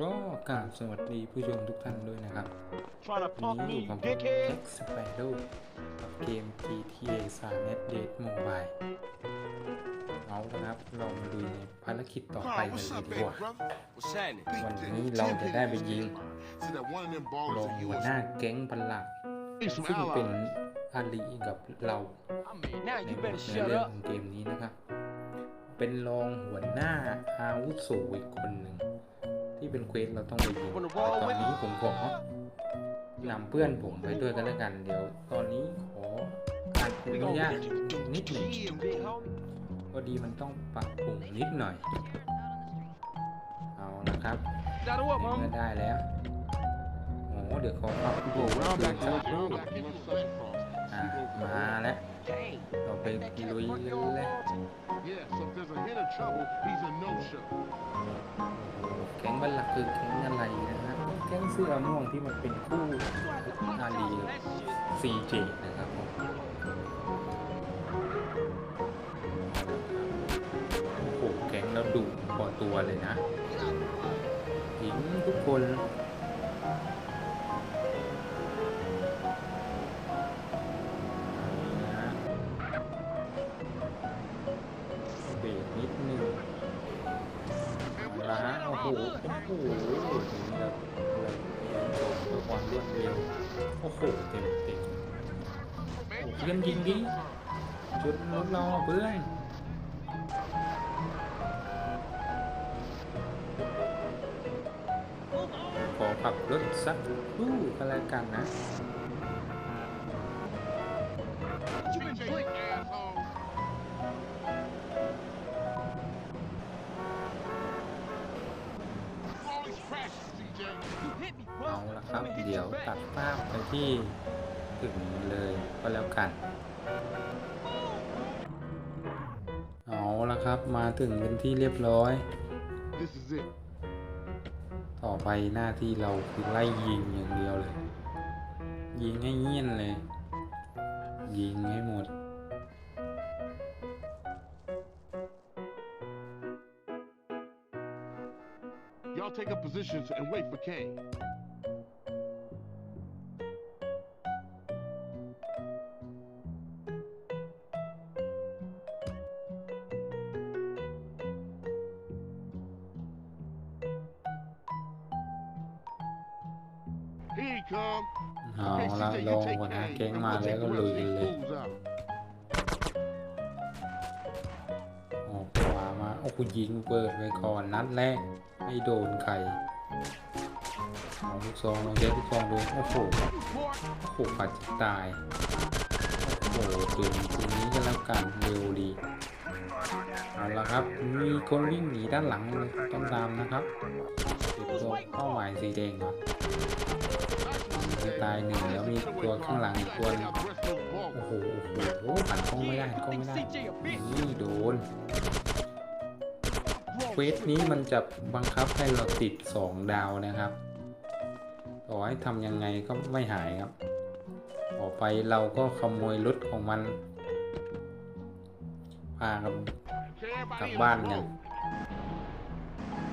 ก็กราบสวัสดีผู้ชมทุกท่านด้วยนะครับ Trying to วัน punk นี้อยู่ me, กับ dickhead. X Spiro กับเกม GTA San Andreas Mobile เอาละครับ เรามาดูในภารกิจต่อไป Carl, กัน what's เลย up, ดี big กว่า brother? What's happening? Big วัน thing. นี้เราจะได้ไปยิง So that one of them รอง ballers of หัว yours หน้าแก๊งพลัง need some ซึ่งเป็น allies. อาลีกับเรา I mean, now ใน you เนื้ better อ shut เรื่อง up. ของเกมนี้นะครับ เป็นรองหัวหน้าอาวุโสอีกคนหนึ่ง ที่เป็นเควสเราต้องไปยิงแต่ตอนนี้ผมขอนำเพื่อนผมไปด้วยกันแล้วกัน เดี๋ยวตอนนี้ขออ We นุญาตนิดหนึ่งพอดีมันต้องปรับปรุงนิดหน่อย เอานะครับเมื่อได้แล้วโอ้เดี๋ยวขอปรับปรุงเพื่อน to สัก round ครู่ back into the Santa Claus. อะมาแล้วเราไปลุยกันเลย Yeah, so if there's a hint of trouble, he's a no-show. แก๊งบัลลักคือแก๊งอะไรนะฮะแก๊งเสื้อม่วงที่มันเป็นคู่อาลี That shit. ซีเจนะครับผมโอ้โหแก๊งแล้วดุพอตัวเลยนะหญิงทุกคน โอ้โหโอ้โหถึงแบบแบบเพื่อความรวดเร็วโอ้โหเต็มเต็มโอ้เพื่อนยิงดิจุดรถเราเพื่อนขอขับรถสักครู่ก็แล้วกันนะ เอาละครับ เดี๋ยวตัดภาพไปที่ถึงเลยก็แล้วกัน เอาละครับมาถึงเป็นที่เรียบร้อย ต่อไปหน้าที่เราคือไล่ยิงอย่างเดียวเลย ยิงให้เงี้ยนเลย ยิงให้หมด take up positions and wait for Kane. Here he come. เอา Okay, ละ CJ, ล you ง take หัวหน้า Kane. แก๊ง I'm มา gonna แล้ว take ก็ the ลุ rest ย of เล these ย fools out. ออกขวามา โอ้โหยิงเปิดไปก่อนนัดแรก ไม่โดนใครเอาลูกซองลองเช็ลูกซองดูโอ้โหโอ้โหปัดจะตาย โอ้โหจุดตรงนี้ก็แล้วกันเร็วดีเอาละครับ มีคนวิ่งหนีด้านหลังเลยต้องตามนะครับติดตัวเป้าหมายสีแดงก่อนจะตายหนึ่งแล้วมีตัวข้างหลังอีกตัวโอ้โหโอ้โหหันกล้องไม่ได้หันกล้องไม่ได้นี่โดน เควสนี้มันจะบังคับให้เราติด 2 ดาวนะครับ ต่อให้ทำยังไงก็ไม่หายครับ ต่อไปเราก็ขโมยรถของมัน พากันกลับบ้านกัน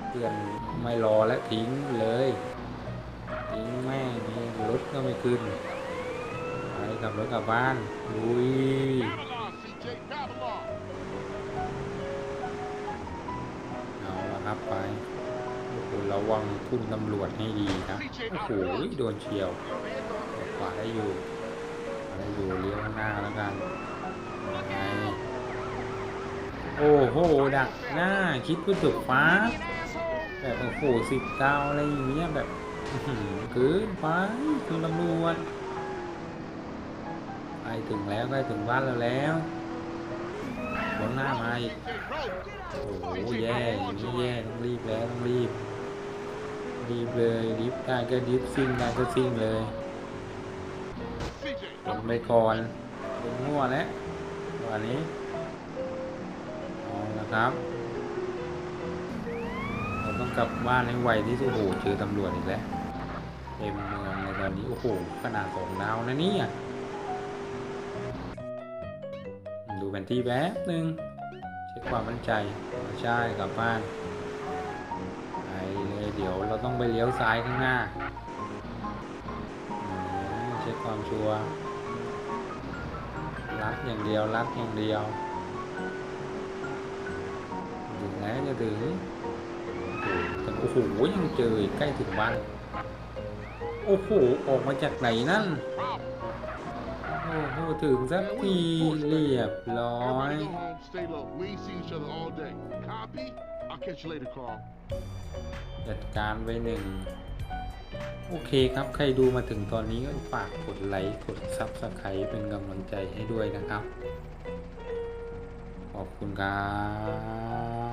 เพื่อนไม่รอและทิ้งเลย ทิ้งแม่งนี่รถก็ไม่ขึ้น ไปขับรถกลับบ้านลุย ระวังคุณตำรวจให้ดีนะโอ้โหโดนเฉียวขวาได้อยู่ขวาได้อยู่เลี้ยวข้างหน้าแล้วกันไงโอ้โหดักหน้าคิดว่าถูกฟ้าแบบโอ้โหสิบดาวอะไรอย่างเงี้ยแบบอื้อหือเกินไปคุณตำรวจใกล้ถึงแล้วใกล้ถึงบ้านเราแล้วบนหน้ามาอีกโอ้โหแย่อย่างนี้แย่ต้องรีบแล้วต้องรีบ รีบเลยรีบได้ก็รีบซิ่งได้ก็ซิ่งเลยลงไปก่อนลงมั่วแล้ววันนี้เอาละครับเราต้องกลับบ้านให้ไวที่สุดโอ้โหเจอตำรวจอีกแล้วเต็มเมืองในตอนนี้โอ้โหขนาดสองดาวนะเนี่ยดูแผนที่แป๊บหนึ่งเช็คความมั่นใจใช่กลับบ้าน ไปเลยต้องไปเลี้ยวซ้ายข้างหน้าเช็คความชัวร์ลัดอย่างเดียวลัดอย่างเดียวถึงแล้วจะถึงโอ้โหยังเจออีกใกล้ถึงบ้านโอ้โหออกมาจากไหนนั่นโอ้โหถึงสักทีเรียบร้อย จัดการไว้หนึ่งโอเคครับ ใครดูมาถึงตอนนี้ก็ฝากกดไลค์ กดซับสไครป์เป็นกำลังใจให้ด้วยนะครับ ขอบคุณครับ